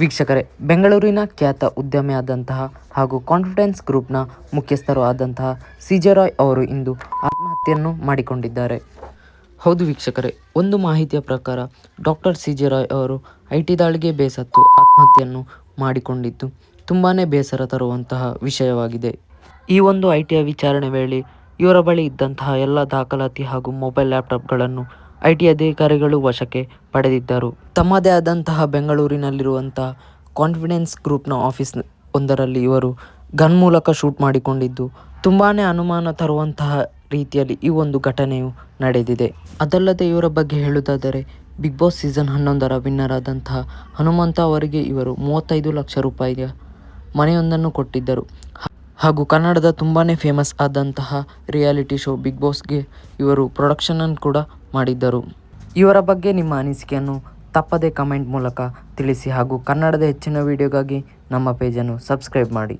ವೀಕ್ಷಕರೇ, ಬೆಂಗಳೂರಿನ ಖ್ಯಾತ ಉದ್ಯಮಿಯಾದಂತಹ ಹಾಗೂ ಕಾನ್ಫಿಡೆನ್ಸ್ ಗ್ರೂಪ್ನ ಮುಖ್ಯಸ್ಥರು ಆದಂತಹ ಸಿಜೆ ರಾಯ್ ಅವರು ಇಂದು ಆತ್ಮಹತ್ಯೆಯನ್ನು ಮಾಡಿಕೊಂಡಿದ್ದಾರೆ. ಹೌದು ವೀಕ್ಷಕರೇ, ಒಂದು ಮಾಹಿತಿಯ ಪ್ರಕಾರ ಡಾಕ್ಟರ್ ಸಿ ಜೆ ರಾಯ್ ಅವರು ಐ ಟಿ ದಾಳಿಗೆ ಬೇಸತ್ತು ಆತ್ಮಹತ್ಯೆಯನ್ನು ಮಾಡಿಕೊಂಡಿದ್ದು ತುಂಬಾ ಬೇಸರ ತರುವಂತಹ ವಿಷಯವಾಗಿದೆ. ಈ ಒಂದು ಐ ಟಿಯ ವಿಚಾರಣೆ ವೇಳೆ ಇವರ ಬಳಿ ಇದ್ದಂತಹ ಎಲ್ಲ ದಾಖಲಾತಿ ಹಾಗೂ ಮೊಬೈಲ್ ಲ್ಯಾಪ್ಟಾಪ್ಗಳನ್ನು ಐ ಟಿ ಅಧಿಕಾರಿಗಳು ವಶಕ್ಕೆ ಪಡೆದಿದ್ದರು. ತಮ್ಮದೇ ಆದಂತಹ ಬೆಂಗಳೂರಿನಲ್ಲಿರುವಂತಹ ಕಾನ್ಫಿಡೆನ್ಸ್ ಗ್ರೂಪ್ನ ಆಫೀಸ್ ಒಂದರಲ್ಲಿ ಇವರು ಗನ್ ಮೂಲಕ ಶೂಟ್ ಮಾಡಿಕೊಂಡಿದ್ದು ತುಂಬಾ ಅನುಮಾನ ತರುವಂತಹ ರೀತಿಯಲ್ಲಿ ಈ ಒಂದು ಘಟನೆಯು ನಡೆದಿದೆ. ಅದಲ್ಲದೆ ಇವರ ಬಗ್ಗೆ ಹೇಳುವುದಾದರೆ, ಬಿಗ್ ಬಾಸ್ ಸೀಸನ್ ಹನ್ನೊಂದರ ವಿನ್ನರ್ ಆದಂತಹ ಹನುಮಂತ ಅವರಿಗೆ ಇವರು ಮೂವತ್ತೈದು ಲಕ್ಷ ರೂಪಾಯಿಯ ಮನೆಯೊಂದನ್ನು ಕೊಟ್ಟಿದ್ದರು. ಹಾಗೂ ಕನ್ನಡದ ತುಂಬಾ ಫೇಮಸ್ ಆದಂತಹ ರಿಯಾಲಿಟಿ ಶೋ ಬಿಗ್ ಬಾಸ್ಗೆ ಇವರು ಪ್ರೊಡಕ್ಷನನ್ನು ಕೂಡ ಮಾಡಿದ್ದರು. ಇವರ ಬಗ್ಗೆ ನಿಮ್ಮ ಅನಿಸಿಕೆಯನ್ನು ತಪ್ಪದೇ ಕಮೆಂಟ್ ಮೂಲಕ ತಿಳಿಸಿ ಹಾಗೂ ಕನ್ನಡದ ಹೆಚ್ಚಿನ ವಿಡಿಯೋಗಾಗಿ ನಮ್ಮ ಪೇಜನ್ನು ಸಬ್ಸ್ಕ್ರೈಬ್ ಮಾಡಿ.